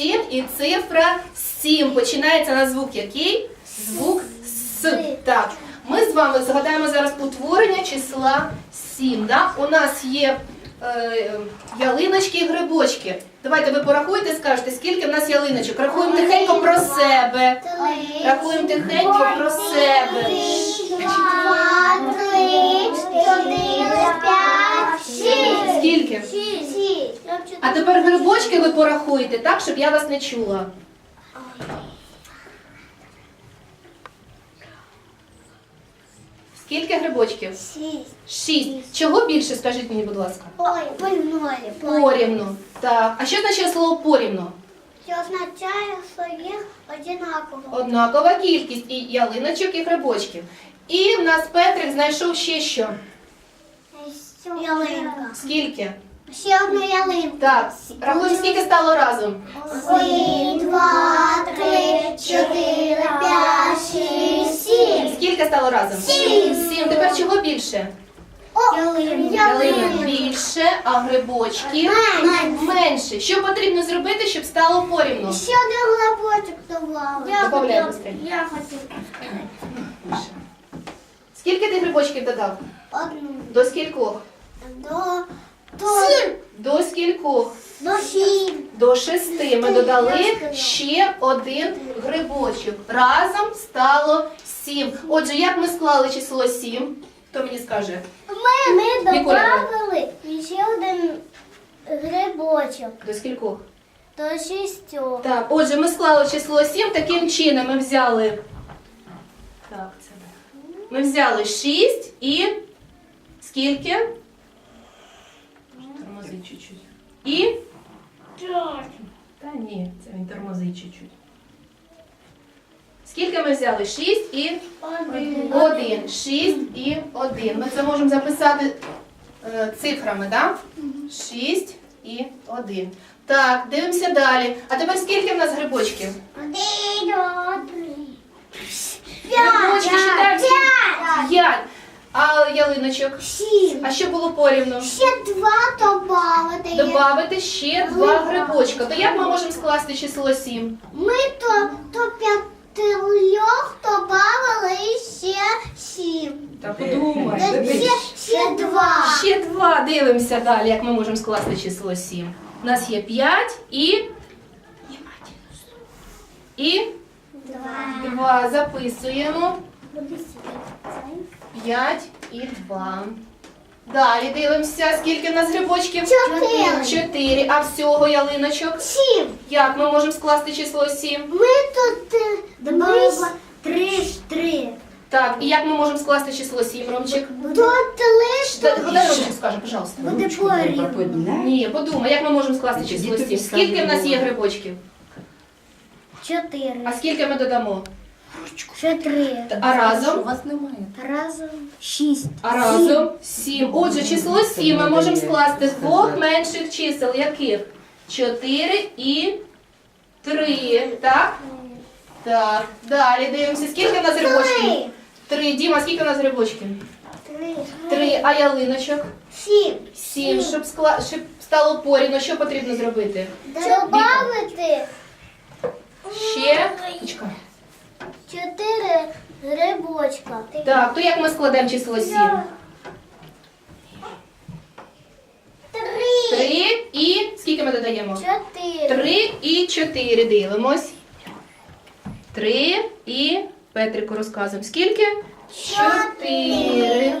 7 і цифра 7. Починається на звук який? Звук С. Так. Ми з вами згадаємо зараз утворення числа 7. Да? У нас є е, ялиночки і грибочки. Давайте ви порахуйте, скажете, скільки в нас ялиночок. Рахуємо тихенько про себе. Рахуємо тихенько про себе. А тепер грибочки ви порахуєте, так, щоб я вас не чула. Скільки грибочків? Шість. Шість. Чого більше, скажіть мені, будь ласка? Пильнули. Порівну. Так. А що значить слово порівну? Що означає, що їх одинаково. Однакова кількість і ялиночок, і грибочків. І в нас Петрик знайшов ще що? Ялинка. Скільки? Ще одну ялинку. Так. Рахуємо, скільки стало разом? Один, два, три, чотири, п'ять, шість, сім. Скільки стало разом? Сім. Сім. Тепер чого більше? О, ялинка. Ялинок більше, а грибочків Менше. менше. Що потрібно зробити, щоб стало порівну? Ще один глибочок добавили. Добавляй быстрее. Я хотів Скільки ти грибочків додав? одну. До скількох? До, Сім. До скількох? До сім. До шести. Ми додали ще один грибочок. Разом стало сім. Отже, як ми склали число сім? Хто мені скаже? Ми, ми додали ще один грибочок. До скількох? До шістьох. Так, отже, ми склали число 7 таким чином. Ми взяли. Так, це ми. Взяли 6 і скільки? Тормозить чуть-чуть. І. Та ні, це він тормозить чуть-чуть. Скільки ми взяли? 6 і Один. 1. 6 і 1. Ми це можемо записати е, цифрами, так? 6 і 1. Так, дивимося далі. А тепер скільки в нас грибочків? Один, два, три. Грибочки считаємо. П'ять. П'ять. А ялиночок? Сім. А що було порівну? Ще два добавити. Добавити ще два грибочка. То як ми можемо скласти число 7? Ми то, то п'ятирьох добавили ще сім. Так, Ще, ще два. Ще два. Дивимося далі, як ми можемо скласти число 7. У нас є 5 і. І Два. 2. Записуємо. 5 і 2. Далі дивимося, скільки в нас грибочків? Чотири. 4. А всього ялиночок? Сім. Як ми можемо скласти число 7? Ми тут е, три три. Так, і як ми можемо скласти число 7, Ромчик? Тут лиш Да- Дай Ромчик скаже, пожалуйста. буде порівну. Ні, подумай, як ми можемо скласти число 7? Скільки в нас є грибочків? Чотири. А скільки ми додамо? Ще три. А разом? У вас немає. Разом шість. А разом 7. Отже, число 7 ми можемо скласти з двох менших чисел. Яких? 4 і 3. Так? Так. Далі дивимося. Скільки в нас грибочків? Три. 3. Діма, скільки в нас грибочків? Три. 3. А ялиночок? Сім. 7. Щоб, скла... щоб стало порівно, що потрібно зробити? Добавити Ще. Чекай. чотири грибочка. Так, то як ми складемо число 7? Три. 3 і скільки ми додаємо? Чотири. 3 і 4 дивимось. 3 і Петрику розказуємо. Скільки? 4.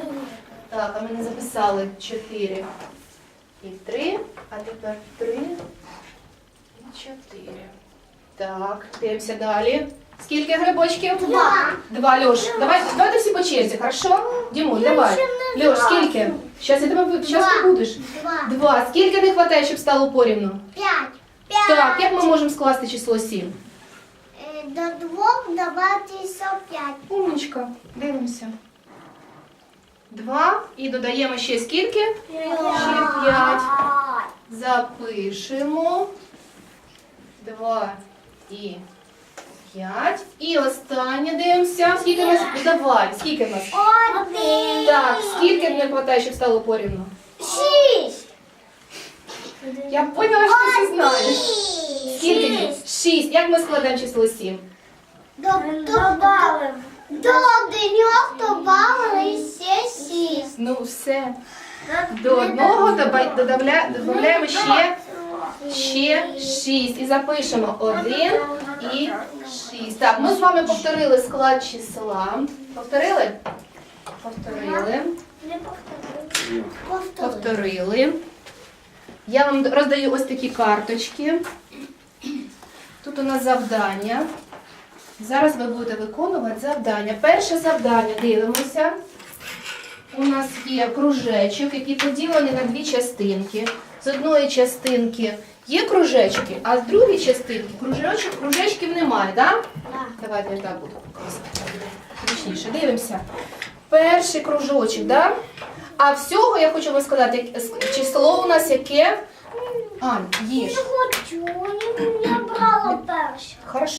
Так, а ми не записали 4 і 3, а тепер 3 і 4. Так, дивимося далі. Скільки грибочків? Два. Два, Льош. Давай, давайте всі по черзі, хорошо? Дімон, давай. Льош, скільки? Щас я тебе щас ти будеш. Два. Два. Скільки не вистачає, щоб стало порівну? П'ять. Так, як ми можемо скласти число 7? Е, До двох добавити ще п'ять. Умничка. Дивимося. Два. І додаємо ще скільки? Ще п'ять. Запишемо. Два і п'ять. І останнє дивимося. Скільки нас? Давай, скільки нас? Один. Так, скільки не вистачає, щоб стало порівну? Шість. Я поняла, що ти всі знаєш. Скільки? Шість. 6. Як ми складемо число 7? Добавим. До одиньох добавили ще шість. Ну все. До одного доба- додавля- додаємо ще, ще 6. І запишемо 1 і 6. Так, ми з вами повторили склад числа. Повторили? Повторили. Не. Повторили. Я вам роздаю ось такі карточки. Тут у нас завдання. Зараз ви будете виконувати завдання. Перше завдання дивимося. У нас є кружечок, який поділений на дві частинки. З одної частинки є кружечки, а з другої частинки кружечок, кружечків немає, так? Да. Давайте я так буду показувати. Зручніше. Дивимося. Перший кружочок, да? А всього я хочу вам сказати, число у нас яке? Ань, їж. Не хочу, я брала перше. Хорошо.